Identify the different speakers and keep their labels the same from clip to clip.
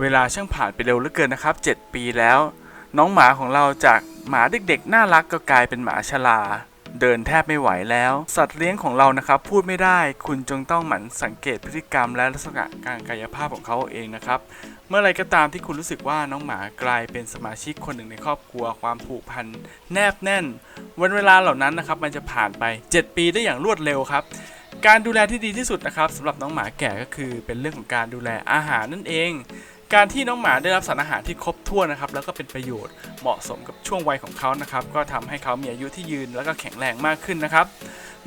Speaker 1: เวลาช่างผ่านไปเร็วเหลือเกินนะครับ 7 ปีแล้ว น้องหมาของเราจากหมาเด็กๆ น่ารักก็กลายเป็นหมาชราเดินแทบไม่ไหวแล้ว สัตว์เลี้ยงของเรานะครับ พูดไม่ได้ คุณจงต้องหมั่นสังเกตพฤติกรรมและลักษณะการกายภาพของเขาเองนะครับ เมื่อไรก็ตามที่คุณรู้สึกว่าน้องหมากลายเป็นสมาชิกคนหนึ่งในครอบครัวความผูกพันแนบแน่น วันเวลาเหล่านั้นนะครับมันจะผ่านไป 7 ปีได้อย่างรวดเร็วครับ การดูแลที่ดีที่สุดนะครับสำหรับน้องหมาแก่ก็คือเป็นเรื่องของการดูแลอาหารนั่นเอง การที่น้องหมาได้รับสารอาหารที่ครบถ้วนนะครับแล้วก็เป็นประโยชน์เหมาะสมกับช่วงวัยของเขานะครับก็ทำให้เขามีอายุที่ยืนแล้วก็แข็งแรงมากขึ้นนะครับ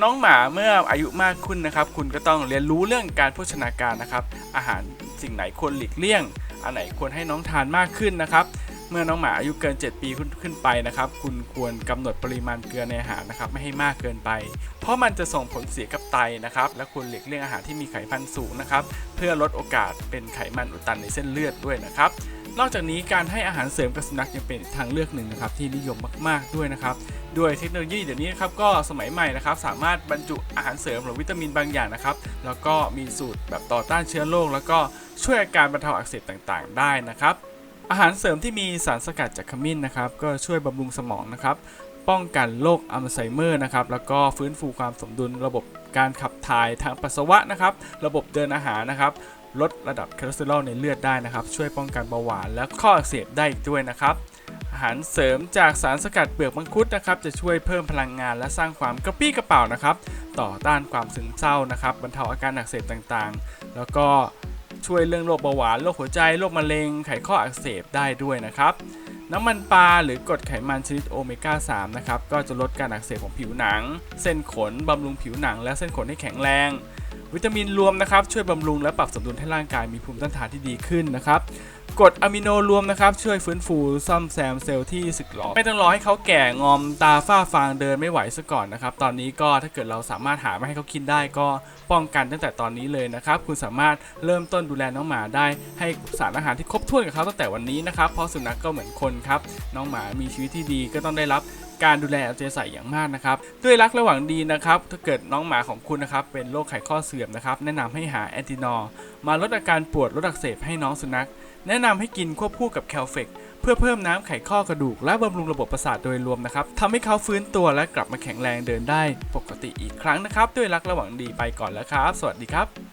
Speaker 1: น้องหมาเมื่ออายุมากขึ้นนะครับ คุณก็ต้องเรียนรู้เรื่องการโภชนาการนะครับ อาหารสิ่งไหนควรหลีกเลี่ยง อันไหนควรให้น้องทานมากขึ้นนะครับ เมื่อน้องหมาอายุเกิน 7 ปีขึ้นขึ้นไปนะครับ คุณควรกำหนดปริมาณเกลือในอาหารนะครับไม่ให้มากเกินไป เพราะมันจะส่งผลเสียกับไตนะครับ และควรหลีกเลี่ยงอาหารที่มีไขมันสูงนะครับ เพื่อลดโอกาสเป็นไขมันอุดตันในเส้นเลือดด้วยนะครับนอกจากนี้การให้อาหารเสริมกับสุนัขยังเป็นทางเลือกหนึ่งนะครับที่นิยมมากๆด้วยนะครับด้วยเทคโนโลยีเดี๋ยวนี้นะครับก็สมัยใหม่นะครับสามารถบรรจุอาหารเสริมหรือวิตามินบางอย่างนะครับแล้วก็มีสูตรแบบต่อต้านเชื้อโรคแล้วก็ช่วยอาการบรรเทาอักเสบต่างๆ ได้นะครับ อาหารเสริมที่มีสารสกัดจากขมิ้นนะครับก็ช่วยบำรุงสมองนะครับป้องกันโรคอัลไซเมอร์นะครับแล้วก็ฟื้นฟูความสมดุลระบบการขับถ่ายทางปัสสาวะนะครับระบบเดินอาหารนะครับลดระดับคอเลสเตอรอลในเลือดได้นะครับ ช่วยป้องกันเบาหวานและข้ออักเสบได้อีกด้วยนะครับ อาหารเสริมจากสารสกัดเปลือกมังคุดนะครับ จะช่วยเพิ่มพลังงานและสร้างความกระปี้กระเป๋านะครับ ต่อต้านความซึมเศร้านะครับ บรรเทาอาการอักเสบต่างๆ แล้วก็ ช่วยเรื่องโรคเบาหวานโรคหัวใจโรคมะเร็งไขข้ออักเสบได้ด้วยนะครับน้ำมันปลาหรือกรดไขมันชนิดโอเมก้า 3 นะครับ ก็จะลดการอักเสบของผิวหนัง เส้นขน บำรุงผิวหนัง และเส้นขนให้แข็งแรง วิตามินรวมนะครับ ช่วยบำรุงและปรับสมดุลให้ร่างกายมีภูมิต้านทานที่ดีขึ้นนะครับ กรดอะมิโนรวมนะครับ ช่วยฟื้นฟูซ่อมแซมเซลล์ที่สึกหรอไม่ต้องรอให้เขาแก่งอมตาฝ้าฟางเดินไม่ไหวซะก่อนนะครับ ตอนนี้ก็ถ้าเกิดเราสามารถหามาให้เขากินได้ก็ป้องกันตั้งแต่ตอนนี้เลยนะครับ คุณสามารถเริ่มต้นดูแลน้องหมาได้ ให้สารอาหารที่ครบถ้วนกับเขาตั้งแต่วันนี้นะครับเพราะสุนัขก็เหมือนคนครับน้องหมามีชีวิตที่ดีก็ต้องได้รับการดูแลเอาใจใส่อย่างมากนะครับ ด้วยรักและหวังดีนะครับ ถ้าเกิดน้องหมาของคุณนะครับ เป็นโรคไขข้อเสื่อมนะครับ แนะนำให้หาแอนตินอมาลดอาการปวดลดอักเสบให้น้องสุนัข แนะนำให้กินควบคู่กับแคลเฟกเพื่อเพิ่มน้ำไขข้อกระดูกและบำรุงระบบประสาทโดยรวมนะครับทำให้เขาฟื้นตัวและกลับมาแข็งแรงเดินได้ ปกติอีกครั้งนะครับ ด้วยรักระหวังดีไปก่อนแล้วครับ สวัสดีครับ